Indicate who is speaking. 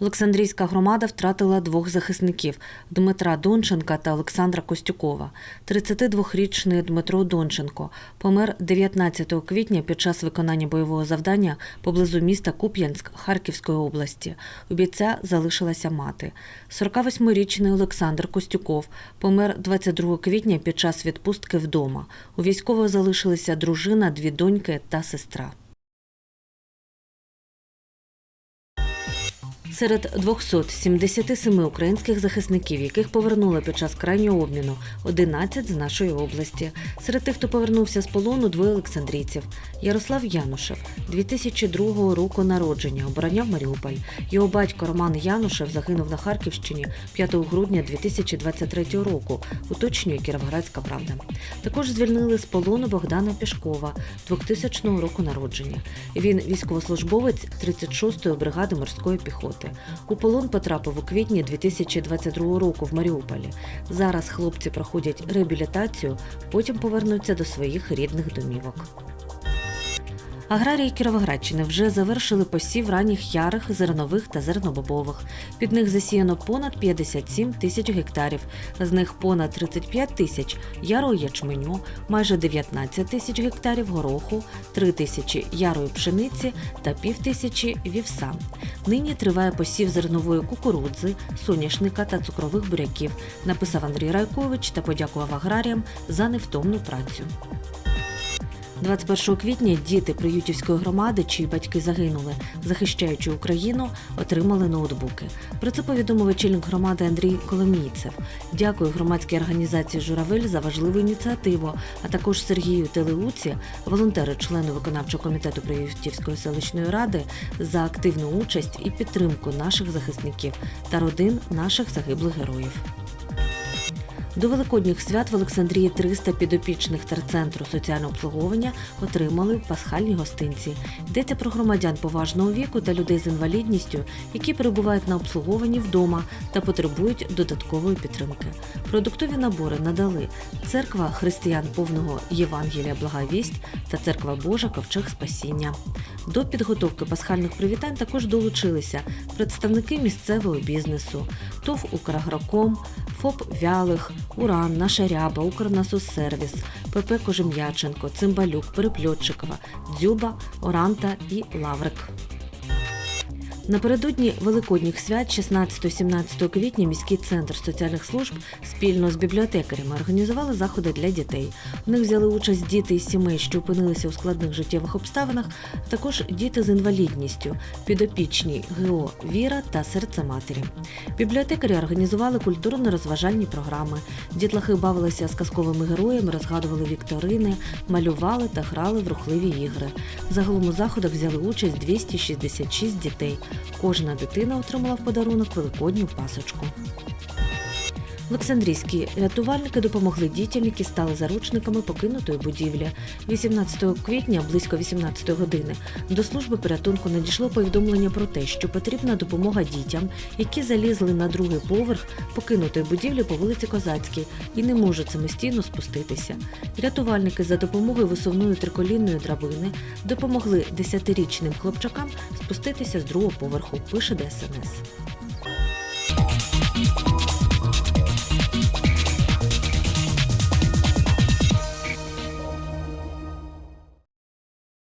Speaker 1: Олександрійська громада втратила двох захисників Дмитра Донченка та Олександра Костюкова. 32-річний Дмитро Донченко помер 19 квітня під час виконання бойового завдання поблизу міста Куп'янськ Харківської області. У бійця залишилася мати. 48-річний Олександр Костюков помер 22 квітня під час відпустки вдома. У військового залишилися дружина, дві доньки та сестра. Серед 277 українських захисників, яких повернули під час крайнього обміну, 11 з нашої області. Серед тих, хто повернувся з полону, двоє олександрійців. Ярослав Янушев, 2002 року народження, обороняв Маріуполь. Його батько Роман Янушев загинув на Харківщині 5 грудня 2023 року. Уточнює Кіровоградська правда. Також звільнили з полону Богдана Пішкова 2000 року народження. Він військовослужбовець 36-ї бригади морської піхоти. У полон потрапив у квітні 2022 року в Маріуполі. Зараз хлопці проходять реабілітацію, потім повернуться до своїх рідних домівок. Аграрії Кіровоградщини вже завершили посів ранніх ярих, зернових та зернобобових. Під них засіяно понад 57 тисяч гектарів, з них понад 35 тисяч ярого ячменю, майже 19 тисяч гектарів гороху, 3 тисячі ярої пшениці та пів тисячі вівса. Нині триває посів зернової кукурудзи, соняшника та цукрових буряків, написав Андрій Райкович та подякував аграріям за невтомну працю. 21 квітня діти Приютівської громади, чиї батьки загинули, захищаючи Україну, отримали ноутбуки. Про це повідомив очільник громади Андрій Коломійцев. Дякую громадській організації Журавель за важливу ініціативу, а також Сергію Телеуці, волонтери, члену виконавчого комітету Приютівської селищної ради, за активну участь і підтримку наших захисників та родин наших загиблих героїв. До великодніх свят в Олександрії 300 підопічних терцентру соціального обслуговування отримали пасхальні гостинці. Йдеться про громадян поважного віку та людей з інвалідністю, які перебувають на обслуговуванні вдома та потребують додаткової підтримки. Продуктові набори надали церква християн повного Євангелія Блага Вість та церква Божа Ковчег Спасіння. До підготовки пасхальних привітань також долучилися представники місцевого бізнесу, ТОВ «Украгроком», ФОП Вялих, Уран, Наша Ряба, Укрнасоссервіс, ПП Кожем'яченко, Цимбалюк, Перепльотчикова, Дзюба, Оранта і Лаврик. Напередодні великодніх свят 16-17 квітня міський центр соціальних служб спільно з бібліотекарями організували заходи для дітей. У них взяли участь діти із сімей, що опинилися у складних життєвих обставинах, а також діти з інвалідністю, підопічні ГО Віра та серце матері. Бібліотекарі організували культурно-розважальні програми. Дітлахи бавилися з казковими героями, розгадували вікторини, малювали та грали в рухливі ігри. Загалом у заходах взяли участь 266 дітей. Кожна дитина отримала в подарунок великодню пасочку. Олександрійські рятувальники допомогли дітям, які стали заручниками покинутої будівлі. 18 квітня, близько 18 години, до служби порятунку надійшло повідомлення про те, що потрібна допомога дітям, які залізли на другий поверх покинутої будівлі по вулиці Козацькій і не можуть самостійно спуститися. Рятувальники за допомогою висувної триколінної драбини допомогли 10-річним хлопчакам спуститися з другого поверху. Пише ДСНС.